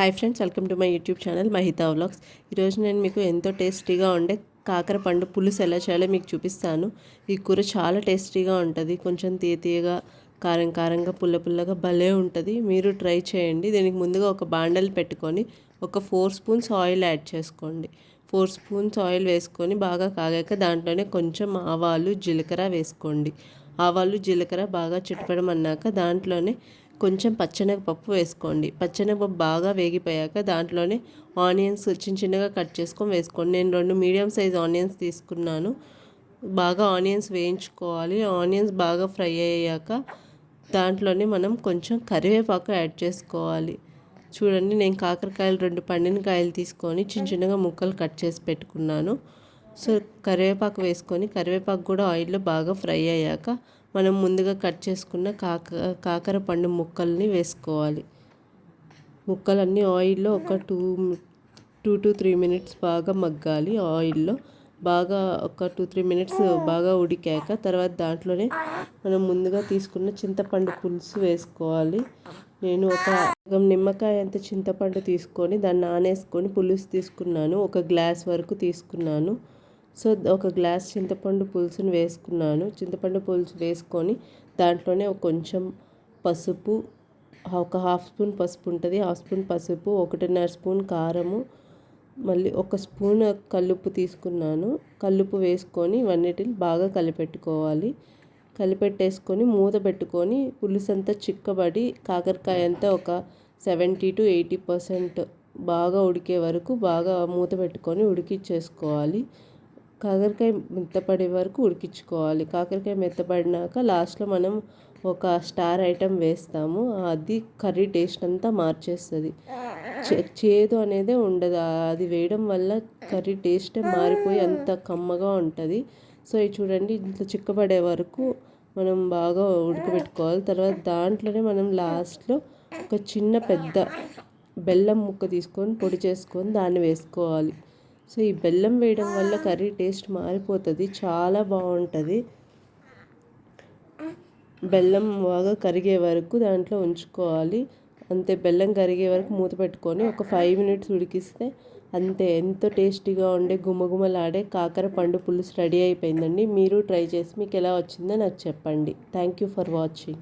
Hi friends welcome to my YouTube channel Mahitha vlogs. ఈరోజు నేను మీకు ఎంతో టేస్టీగా ఉండే కాకర పండు పులుసు ఎలా చేయాలో మీకు చూపిస్తాను. ఈ కూర చాలా టేస్టీగా ఉంటుంది. కొంచెం తీయ తీయగా కారం కారంగా పుల్ల పుల్లగా భలే ఉంటుంది. మీరు ట్రై చేయండి. దీనికి ముందుగా ఒక బాండల్ పెట్టుకొని ఒక ఫోర్ స్పూన్స్ ఆయిల్ యాడ్ చేసుకోండి. ఫోర్ స్పూన్స్ ఆయిల్ వేసుకొని బాగా కాగాక దాంట్లోనే కొంచెం ఆవాలు జీలకర్ర వేసుకోండి. ఆవాలు జీలకర్ర బాగా చిట్టుపడమన్నాక దాంట్లోనే కొంచెం పచ్చనగపప్పు వేసుకోండి. పచ్చనగపప్పు బాగా వేగిపోయాక దాంట్లోనే ఆనియన్స్ చిన్న చిన్నగా కట్ చేసుకొని వేసుకోండి. నేను రెండు మీడియం సైజ్ ఆనియన్స్ తీసుకున్నాను. బాగా ఆనియన్స్ వేయించుకోవాలి. ఆనియన్స్ బాగా ఫ్రై అయ్యాక దాంట్లోనే మనం కొంచెం కరివేపాకు యాడ్ చేసుకోవాలి. చూడండి నేను కాకరకాయలు రెండు పండిన కాయలు తీసుకొని చిన్న చిన్నగా ముక్కలు కట్ చేసి పెట్టుకున్నాను. సో కరివేపాకు వేసుకొని కరివేపాకు కూడా ఆయిల్లో బాగా ఫ్రై అయ్యాక మనం ముందుగా కట్ చేసుకున్న కాక కాకర పండు ముక్కల్ని వేసుకోవాలి. ముక్కలన్నీ ఆయిల్లో ఒక two two to three minutes బాగా మగ్గాలి ఆయిల్లో. బాగా ఒక టూ త్రీ మినిట్స్ బాగా ఉడికాక తర్వాత దాంట్లోనే మనం ముందుగా తీసుకున్న చింతపండు పులుసు వేసుకోవాలి. నేను ఒక నిమ్మకాయ అంత చింతపండు తీసుకొని దాన్ని నానేసుకొని పులుసు తీసుకున్నాను. ఒక గ్లాస్ వరకు తీసుకున్నాను. సో ఒక గ్లాస్ చింతపండు పులుసును వేసుకున్నాను. చింతపండు పులుసు వేసుకొని దాంట్లోనే కొంచెం పసుపు ఒక హాఫ్ స్పూన్ పసుపు ఉంటుంది. హాఫ్ స్పూన్ పసుపు ఒకటిన్నర స్పూన్ కారము మళ్ళీ ఒక స్పూన్ కల్లుప్పు తీసుకున్నాను. కల్లుప్పు వేసుకొని ఇవన్నిటిని బాగా కలిపెట్టుకోవాలి. కలిపెట్టేసుకొని మూత పెట్టుకొని పులుసంతా చిక్కబడి కాకరకాయ అంతా ఒక సెవెంటీ టు ఎయిటీ పర్సెంట్ బాగా ఉడికే వరకు బాగా మూత పెట్టుకొని ఉడికిచ్చేసుకోవాలి. కాకరకాయ మెత్తపడే వరకు ఉడికించుకోవాలి. కాకరకాయ మెత్తపడినాక లాస్ట్లో మనం ఒక స్టార్ ఐటెం వేస్తాము. అది కర్రీ టేస్ట్ అంతా మార్చేస్తుంది. చేదు అనేది ఉండదు. అది వేయడం వల్ల కర్రీ టేస్టే మారిపోయి అంత కమ్మగా ఉంటుంది. సో ఇది చూడండి ఇంత చిక్కబడే వరకు మనం బాగా ఉడకబెట్టుకోవాలి. తర్వాత దాంట్లోనే మనం లాస్ట్లో ఒక చిన్న పెద్ద బెల్లం ముక్క తీసుకొని పొడి చేసుకొని దాన్ని వేసుకోవాలి. సో ఈ బెల్లం వేయడం వల్ల కర్రీ టేస్ట్ మారిపోతుంది చాలా బాగుంటుంది. బెల్లం బాగా కరిగే వరకు దాంట్లో ఉంచుకోవాలి. అంతే బెల్లం కరిగే వరకు మూత పెట్టుకొని ఒక ఫైవ్ మినిట్స్ ఉడికిస్తే అంతే. ఎంతో టేస్టీగా ఉండే గుమగుమలాడే కాకర పండు పులుసు రెడీ అయిపోయిందండి. మీరు ట్రై చేసి మీకు ఎలా వచ్చిందో నాకు చెప్పండి. Thank you for watching